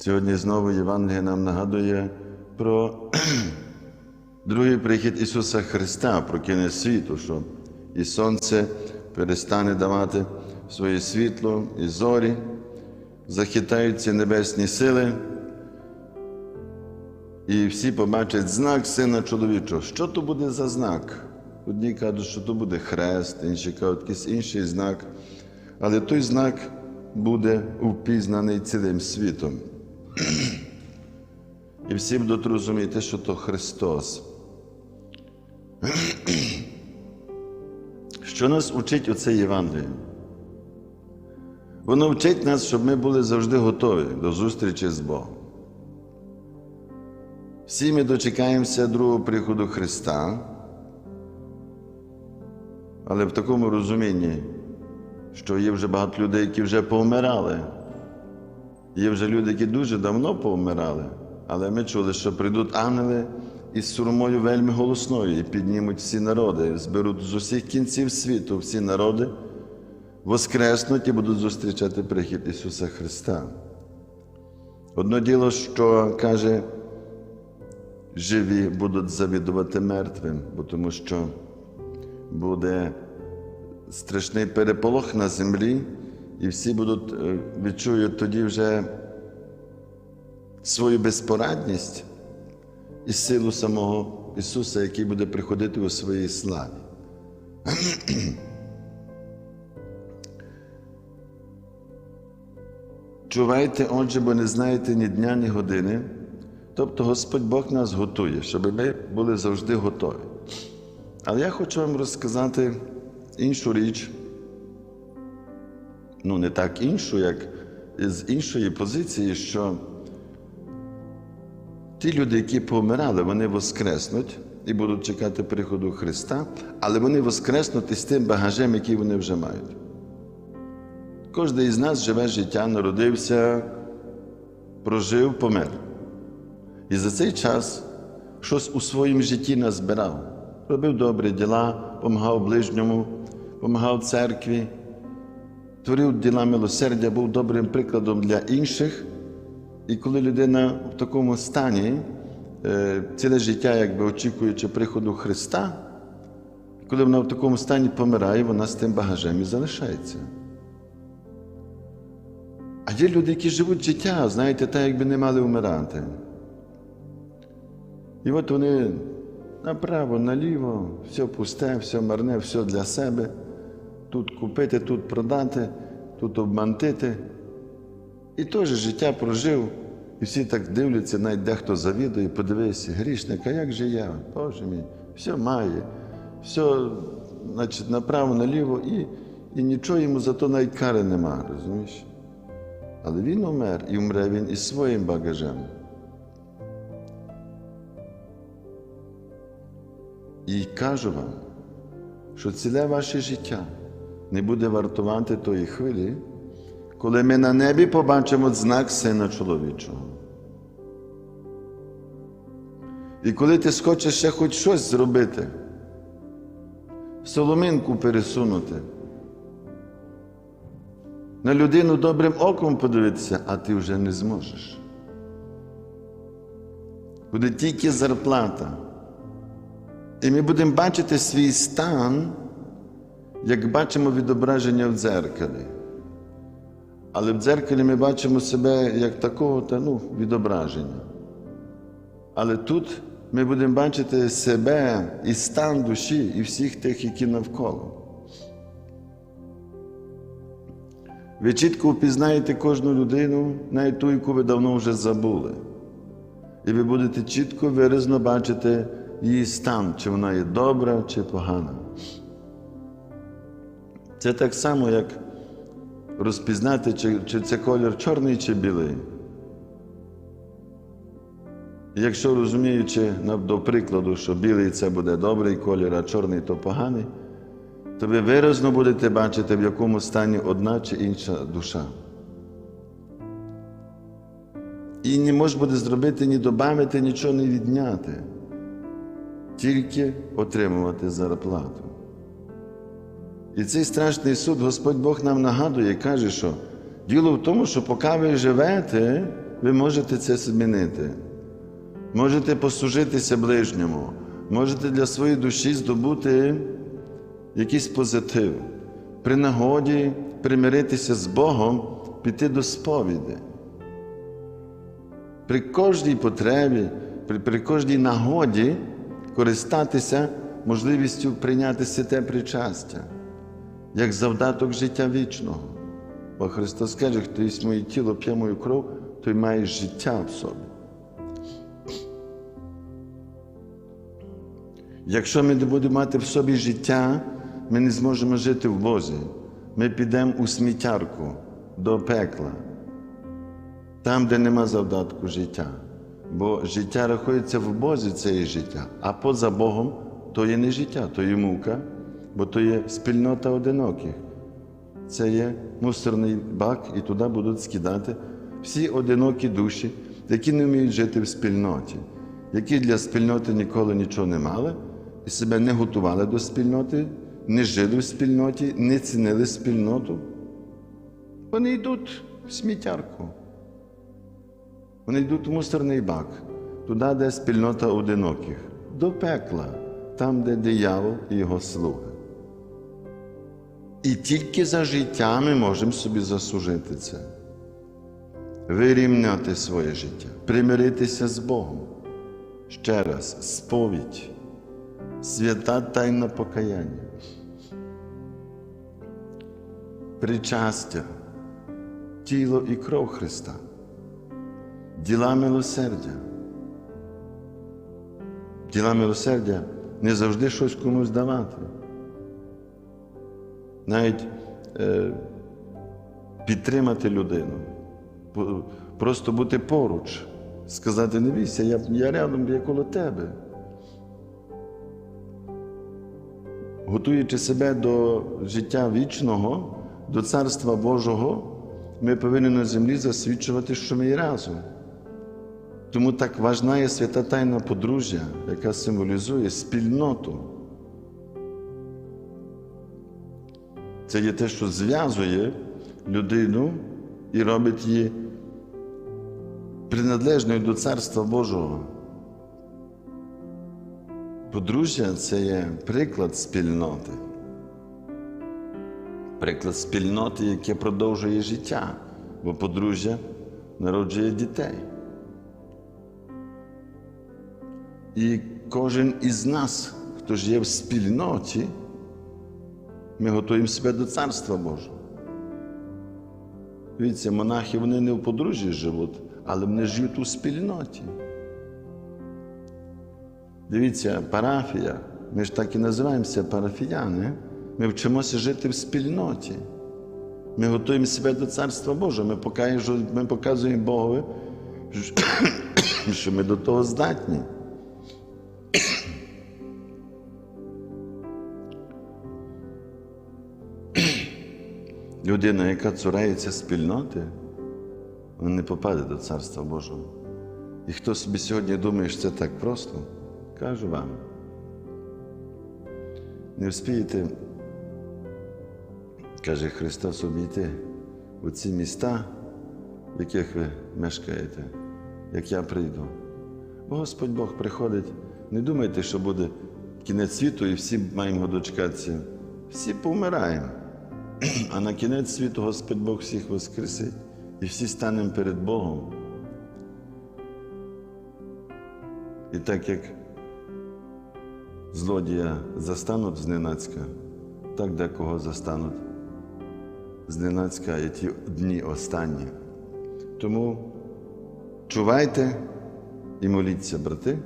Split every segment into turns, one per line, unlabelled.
Сьогодні знову Євангелія нам нагадує про другий прихід Ісуса Христа, про кінець світу, що і сонце перестане давати своє світло, і зорі, захитаються небесні сили, і всі побачать знак Сина чоловічого. Що то буде за знак? Одні кажуть, що то буде хрест, інші кажуть, якийсь інший знак. Але той знак буде впізнаний цілим світом. І всі будуть розуміти, що то Христос. Що нас учить оце Євангеліє? Воно вчить нас, щоб ми були завжди готові до зустрічі з Богом. Всі ми дочекаємося другого приходу Христа, але в такому розумінні, що є вже багато людей, які вже повмирали. Є вже люди, які дуже давно повмирали, але ми чули, що прийдуть ангели із сурмою вельми голосною і піднімуть всі народи, зберуть з усіх кінців світу всі народи, воскреснуть і будуть зустрічати прихід Ісуса Христа. Одно діло, що каже, живі будуть завідувати мертвим, бо тому що буде страшний переполох на землі, і всі будуть е, відчують тоді вже свою безпорадність і силу самого Ісуса, який буде приходити у своїй славі. Чувайте, отже, бо не знаєте ні дня, ні години. Тобто Господь Бог нас готує, щоб ми були завжди готові. Але я хочу вам розказати іншу річ, ну не так іншу, як з іншої позиції, що ті люди, які помирали, вони воскреснуть і будуть чекати приходу Христа, але вони воскреснуть із тим багажем, який вони вже мають. Кожен із нас живе життя, народився, прожив, помер. І за цей час щось у своїм житті назбирав. Робив добрі діла, допомагав ближньому, допомагав церкві, творив діла милосердя, був добрим прикладом для інших. І коли людина в такому стані, е, ціле життя, якби очікуючи приходу Христа, коли вона в такому стані помирає, вона з тим багажем і залишається. А є люди, які живуть життя, знаєте, так, якби не мали вмирати. І от вони направо, наліво, все пусте, все марне, все для себе. Тут купити, тут продати, тут обмантити. І теж життя прожив, і всі так дивляться, навіть дехто завідує, подивися, грішник, а як же я? Боже мій, все має, все значить, направо, наліво, і, і нічого йому за то навіть кари нема, розумієш? Але він умер і умре він із своїм багажем. І кажу вам, що ціле ваше життя не буде вартувати тої хвилі, коли ми на небі побачимо знак Сина чоловічого. І коли ти схочеш ще хоч щось зробити, соломинку пересунути, на людину добрим оком подивитися, а ти вже не зможеш. Буде тільки зарплата. І ми будемо бачити свій стан, як бачимо відображення в дзеркалі. Але в дзеркалі ми бачимо себе як такого та, ну, відображення. Але тут ми будемо бачити себе і стан душі, і всіх тих, які навколо. Ви чітко впізнаєте кожну людину, навіть ту, яку ви давно вже забули. І ви будете чітко виразно бачити її стан, чи вона є добра, чи погана. Це так само, як розпізнати, чи, чи це колір чорний чи білий. Якщо розуміючи, до прикладу, що білий це буде добрий колір, а чорний то поганий, то ви виразно будете бачити, в якому стані одна чи інша душа. І не може буде зробити ні додати, нічого не відняти, тільки отримувати зарплату. І цей страшний суд Господь Бог нам нагадує, каже, що діло в тому, що поки ви живете, ви можете це змінити. Можете послужитися ближньому, можете для своєї душі здобути якийсь позитив. При нагоді примиритися з Богом, піти до сповіді. При кожній потребі, при, при кожній нагоді користатися можливістю прийняти святе причастя, як завдаток життя вічного. Бо Христос каже, хто їсть моє тіло, п'є мою кров, той має життя в собі. Якщо ми не будемо мати в собі життя, ми не зможемо жити в Бозі. Ми підемо у сміттярку до пекла, там, де нема завдатку життя. Бо життя рахується в Бозі, це є життя, а поза Богом то є не життя, то є мука, бо то є спільнота одиноких. Це є мусорний бак, і туди будуть скидати всі одинокі душі, які не вміють жити в спільноті, які для спільноти ніколи нічого не мали і себе не готували до спільноти, не жили в спільноті, не цінили спільноту. Вони йдуть в сміттярку. Вони йдуть в мусорний бак, туди, де спільнота одиноких, до пекла, там, де диявол і його слуги. І тільки за життя ми можемо собі заслужити це. Вирівняти своє життя, примиритися з Богом. Ще раз, сповідь, свята тайна покаяння, причастя, тіло і кров Христа, діла милосердя. Діла милосердя не завжди щось комусь давати навіть е, підтримати людину, просто бути поруч, сказати, не бійся, я, я рядом, я коло тебе. Готуючи себе до життя вічного, до Царства Божого, ми повинні на землі засвідчувати, що ми є разом. Тому так важна є свята тайна подружжя, яка символізує спільноту. Це є те, що зв'язує людину і робить її приналежною до Царства Божого. Подружжя це є приклад спільноти. Приклад спільноти, яке продовжує життя, бо подружжя народжує дітей. І кожен із нас, хто ж в спільноті, ми готуємо себе до Царства Божого. Дивіться, монахи вони не в подружжі живуть, але вони живуть у спільноті. Дивіться, парафія, ми ж так і називаємося парафіяни. Ми вчимося жити в спільноті. Ми готуємо себе до Царства Божого. Ми показуємо, Богові, що ми до того здатні. Людина, яка цурається спільноти, вона не попаде до Царства Божого. І хто собі сьогодні думає, що це так просто, кажу вам. Не вспієте, каже Христос, обійти у ці міста, в яких ви мешкаєте, як я прийду. Бо Господь Бог приходить, не думайте, що буде кінець світу і всі маємо дочекатися. Всі повмираємо. А на кінець світу Господь Бог всіх воскресить і всі станемо перед Богом. І так як злодія застануть зненацька, так декого застануть зненацька і ті дні останні. Тому чувайте і моліться, брати,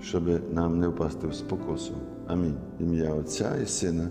щоб нам не впасти в спокусу. Амінь. Ім'я Отця і Сина